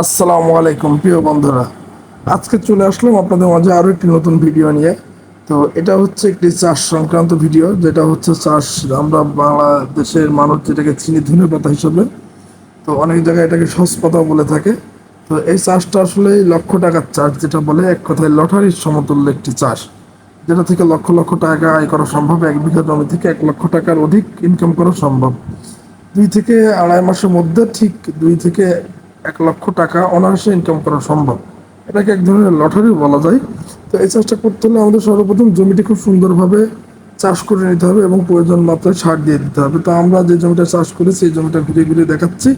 আসসালামু আলাইকুম, প্রিয় বন্ধুরা। আজকে চলে আসলাম আপনাদের মাঝে আরও একটি নতুন ভিডিও নিয়ে। তো এটা হচ্ছে একটি চাষ সংক্রান্ত ভিডিও, যেটা হচ্ছে চাষ আমরা বাংলাদেশের মানুষ যেটাকে চিনি ধনে পাতা হিসাবে। তো অনেক জায়গায় এটাকে সসপাতাও বলে থাকে। তো এই চাষটা আসলে লক্ষ টাকার চাষ, যেটা বলে এক কথায় লটারির সমতুল্য একটি চাষ। যেটা থেকে লক্ষ লক্ষ টাকা আয় করা সম্ভব, এক বিঘা জমি থেকে এক লক্ষ টাকার অধিক ইনকাম করা সম্ভব। দুই থেকে আড়াই মাসের মধ্যে ঠিক দুই থেকে এক লক্ষ টাকা অনায়াসে ইনকাম করা সম্ভব। এটাকে এক ধরনের লটারি বলা যায়। তো এই চাষটা করতে হলে আমাদের সর্বপ্রথম জমিটি খুব সুন্দরভাবে চাষ করে নিতে হবে এবং প্রয়োজন মাত্রায় সার দিয়ে দিতে হবে। তো আমরা যে জমিটা চাষ করেছি এই জমিটা ঘুরে ঘুরে দেখাচ্ছি।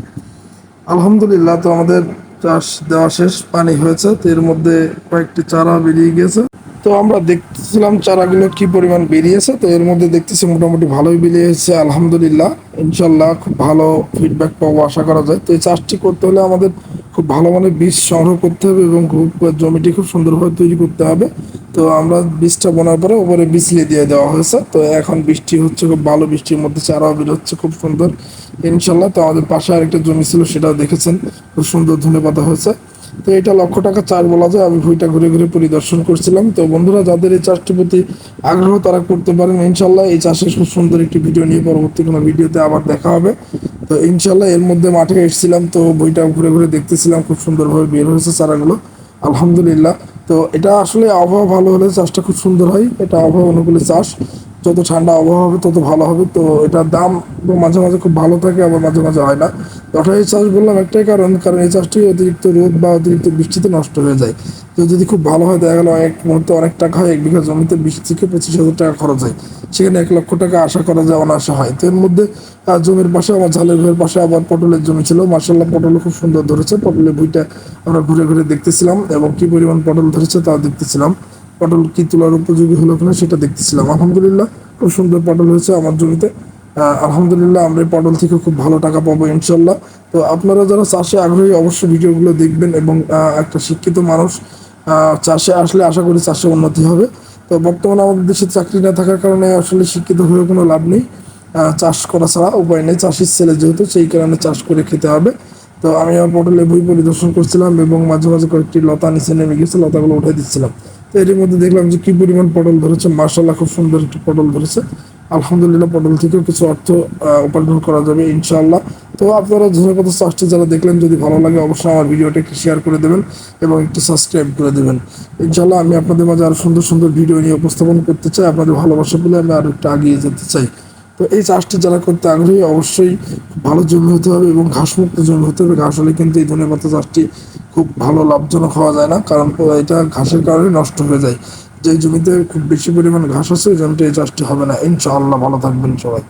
আলহামদুলিল্লাহ, তো আমাদের চাষ দেওয়া শেষ, পানি হয়েছে। তো এর মধ্যে কয়েকটি চারা বেরিয়ে গিয়েছে। তো আমরা দেখতেছিলাম চারাগুলো কি পরিমাণ বেরিয়েছে, তো এর মধ্যে দেখতেছি মোটামুটি ভালোই বেরিয়েছে, আলহামদুলিল্লাহ। ইনশাল্লাহ খুব ভালো ফিডব্যাক পাবো, আশা করা যায়। তো এই চাষটি করতে হলে আমাদের খুব ভালো মানে বীজ সংগ্রহ করতে হবে এবং খুব, জমিটি খুব সুন্দরভাবে তৈরি করতে হবে। তো আমরা বীজটা বোনার পরে উপরে বিছলিয়ে দিয়ে দেওয়া হয়েছে। তো এখন বৃষ্টি হচ্ছে, খুব ভালো বৃষ্টির মধ্যে চারাও বেরোচ্ছে, খুব সুন্দর। ইনশাল্লাহ তো আমাদের পাশে আরেকটা জমি ছিল, সেটাও দেখেছেন। খুব সুন্দর ধনে পাতা হয়েছে। তো এটা লক্ষ টাকা চাষ বলা যায়। আমি ভুইটা ঘুরে ঘুরে পরিদর্শন করছিলাম। তো বন্ধুরা, যাদের এই চাষটির প্রতি আগ্রহ, তারা করতে পারেন। ইনশাল্লাহ এই চাষের খুব সুন্দর একটি ভিডিও নিয়ে পরবর্তী কোনো ভিডিওতে আবার দেখা হবে। তো ইনশাল্লাহ এর মধ্যে মাঠে এসেছিলাম। তো বইটা ঘুরে ঘুরে দেখতেছিলাম। খুব সুন্দরভাবে বের হয়েছে চারাগুলো। আলহামদুলিল্লাহ। তো এটা আসলে আবহাওয়া ভালো হলে চাষটা খুব সুন্দর হয়। এটা আবহাওয়া অনুকূলে চাষ। যত ঠান্ডা আবহাওয়া হবে, তত ভালো হবে। তো এটার দাম তো মাঝে মাঝে খুব ভালো থাকে, আবার মাঝে মাঝে হয় না। লটারি চাষ বললাম একটাই কারণ কারণ এই চাষটি অতিরিক্ত রোদ বা অতিরিক্ত বৃষ্টিতে নষ্ট হয়ে যায়। তো যদি খুব ভালো হয়, দেখা গেল এক মুহূর্তে অনেক টাকা হয়, এক বিঘা জমিতে বিশ থেকে পঁচিশ হাজার টাকা খরচ হয়। সেখানে এক লক্ষ টাকা আশা করা যায়, অনায়াসে হয়। তো এর মধ্যে জমির পাশে, আমার ঝালের ভুঁইয়ের পাশে আবার পটলের জমি ছিল। মার্শাল্লাহ পটল খুব সুন্দর ধরেছে। পটলের বইটা আমরা ঘুরে ঘুরে দেখতেছিলাম এবং কি পরিমাণ পটল ধরেছে তাও দেখতেছিলাম। পটল কি তোলার উপযোগী হলো কিনা সেটা দেখতেছিলাম। আলহামদুলিল্লাহ খুব সুন্দর পটল হয়েছে আমার জমিতে। আলহামদুলিল্লাহ আমরা এই পটল থেকে খুব ভালো টাকা পাবো ইনশাল্লাহ তো আপনারা যারা চাষে আগ্রহী, অবশ্যই ভিডিওগুলো দেখবেন এবং একটা শিক্ষিত মানুষ চাষে আসলে আশা করি চাষে উন্নতি হবে। তো বর্তমানে আমাদের দেশে চাকরি না থাকার কারণে আসলে শিক্ষিত হয়ে কোনো লাভ নেই। চাষ করা ছাড়া উপায় নেই। চাষির ছেলে যেহেতু, সেই কারণে চাষ করে খেতে হবে। তো আমি আমার পটলে বই পরিদর্শন করছিলাম এবং মাঝে মাঝে কয়েকটি লতা নিচে নেমে গেছে, লতাগুলো উঠে দিচ্ছিলাম। তো এর মধ্যে দেখলাম যে কি পরিমাণ পটল ধরেছে। মার্শাল্লাহ খুব সুন্দর একটি পটল ধরেছে। আলহামদুলিল্লাহ, পটল থেকেও কিছু অর্থ উপার্জন করা যাবে, ইনশাআল্লাহ। তো আপনারা কথা চাষটি যারা দেখলেন, যদি ভালো লাগে, অবশ্যই আমার ভিডিওটা একটু শেয়ার করে দেবেন এবং একটু সাবস্ক্রাইব করে দেবেন। ইনশাআল্লাহ, আমি আপনাদের মাঝে আরও সুন্দর সুন্দর ভিডিও নিয়ে উপস্থাপন করতে চাই। আপনাদের ভালোবাসা পেলে আমি আরও একটু আগিয়ে যেতে চাই। তো এই চাষটি যারা করতে আগ্রহী, অবশ্যই ভালো জমি হতে হবে এবং ঘাসমুক্ত জমি হতে হবে। ঘাস হলে কিন্তু এই ধনে পাতা চাষটি খুব ভালো লাভজনক হওয়া যায় না, কারণ এটা ঘাসের কারণে নষ্ট হয়ে যায়। যে জমিতে খুব বেশি পরিমাণ ঘাস আছে, ওই জমিতে এই চাষটি হবে না। ইনশাআল্লাহ, ভালো থাকবেন সবাই।